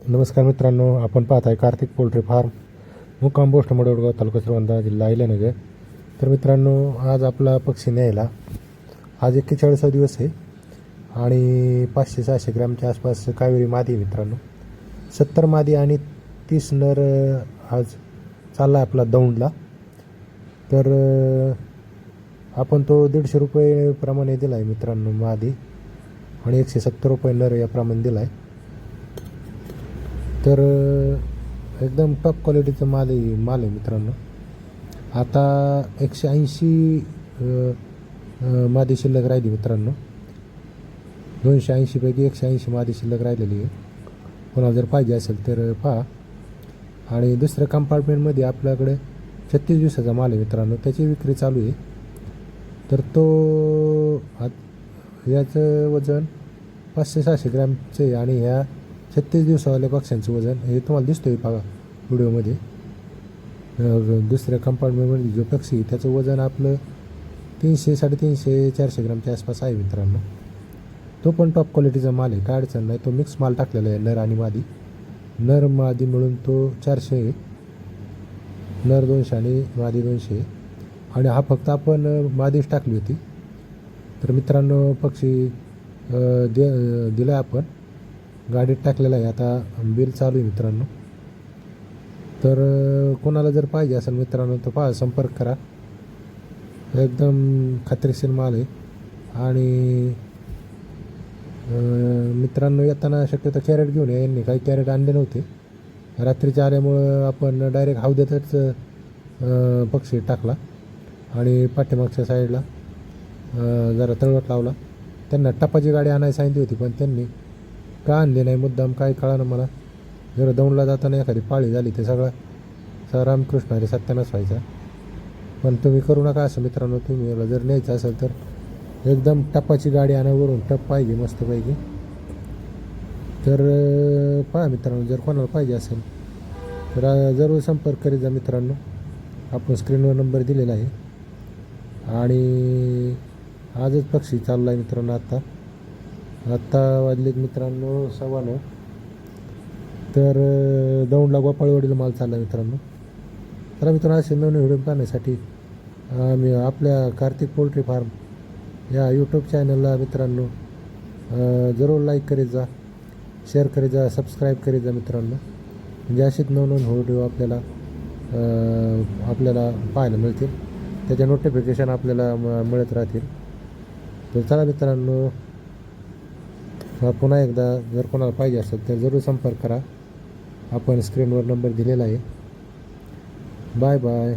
नमस्कार मित्रांनो आपण पाहत आहे कार्तिक पोल्ट्री फार्म मुक्काम बोष्ट मडवडगाव तालुका श्रीवंदा जिल्हा अहिल्यानगर. तर मित्रांनो आज आपला पक्षी न्यायला. आज एक्केचाळीसा दिवस आहे आणि पाचशे सहाशे ग्रॅमच्या आसपास कावेरी मादी मित्रांनो. सत्तर मादी आणि तीस नर आज चालला आहे आपला दौंडला. तर आपण तो दीडशे रुपये प्रमाणे दिला आहे मित्रांनो मादी आणि एकशे सत्तर रुपये नर याप्रमाणे दिला आहे तर एकदम टॉप क्वालिटीचं माल आहे माल आहे मित्रांनो. आता एकशे ऐंशी मादी शिल्लक राहिली मित्रांनो. दोनशे ऐंशीपैकी एकशे ऐंशी मादी शिल्लक राहिलेली आहे. कोणाला जर पाहिजे असेल तर पहा. आणि दुसऱ्या कंपार्टमेंटमध्ये आपल्याकडे छत्तीस दिवसाचा माल आहे मित्रांनो. त्याची विक्री चालू आहे. तर तो आत- याचं वजन पाचशे सहाशे ग्रॅमचे आणि ह्या छत्तीस दिवसावाल्या पक्ष्यांचं वजन हे तुम्हाला दिसतोय बघा व्हिडिओमध्ये. दुसऱ्या कंपार्टमेंटमध्ये जो पक्षी त्याचं वजन आपलं तीनशे साडेतीनशे चारशे ग्रामच्या आसपास आहे मित्रांनो. तो पण टॉप क्वालिटीचा माल आहे काय अडचण नाही. तो मिक्स माल टाकलेला आहे नर आणि मादी. नर मादी मिळून तो चारशे आहे. नर दोनशे आणि मादी दोनशे आहे. आणि हा फक्त आपण मादीच टाकली होती. तर मित्रांनो पक्षी दे दिला आपण. गाडीत टाकलेला आहे. आता बिल चालू आहे मित्रांनो. तर कोणाला जर पाहिजे असेल मित्रांनो तर पहा संपर्क करा. एकदम खात्रीशीर माल आहे. आणि मित्रांनो येताना शक्यतो कॅरेट घेऊन या. यांनी काही कॅरेट आणले नव्हते. रात्रीच्या आल्यामुळं आपण डायरेक्ट हौद्यातच पक्षी टाकला. आणि पाठीमागच्या साईडला जरा तळवट लावला. त्यांना टपाची गाडी आणायला सांगितली होती पण त्यांनी का आणली नाही? मुद्दाम काय कळालं मला? जर दौंडला जाताना एखादी पाळी झाली ते सगळा. स रामकृष्ण हरी सत्यानाच व्हायचा. पण तुम्ही करू नका असं मित्रांनो. तुम्ही याला जर न्यायचं असेल तर एकदम टप्पाची गाडी आणावरून टप पाहिजे मस्तपैकी तर पहा मित्रांनो जर कोणाला पाहिजे असेल तर जरूर संपर्क करीत जा मित्रांनो. आपण स्क्रीनवर नंबर दिलेला आहे. आणि आजच पक्षी चालला आहे मित्रांनो आत्ता आत्ता वाजलेत मित्रांनो सव्वा नऊ. तर दौंडला गोपाळवाडीला माल चालला मित्रांनो. तर मित्रांनो असे नवीन व्हिडिओ पाहण्यासाठी आम्ही आपल्या कार्तिक पोल्ट्री फार्म या यूट्यूब चॅनलला मित्रांनो जरूर लाईक करीत जा शेअर करीत जा सबस्क्राईब करीत जा मित्रांनो. म्हणजे असेच नवनवीन व्हिडिओ आपल्याला आपल्याला पाहायला मिळतील. त्याच्या नोटिफिकेशन आपल्याला म- मिळत राहतील. तर चला मित्रांनो पुन्हा एकदा जर कोणाला पाहिजे असेल तर जरूर संपर्क करा. आपण स्क्रीनवर नंबर दिलेला आहे. Bye bye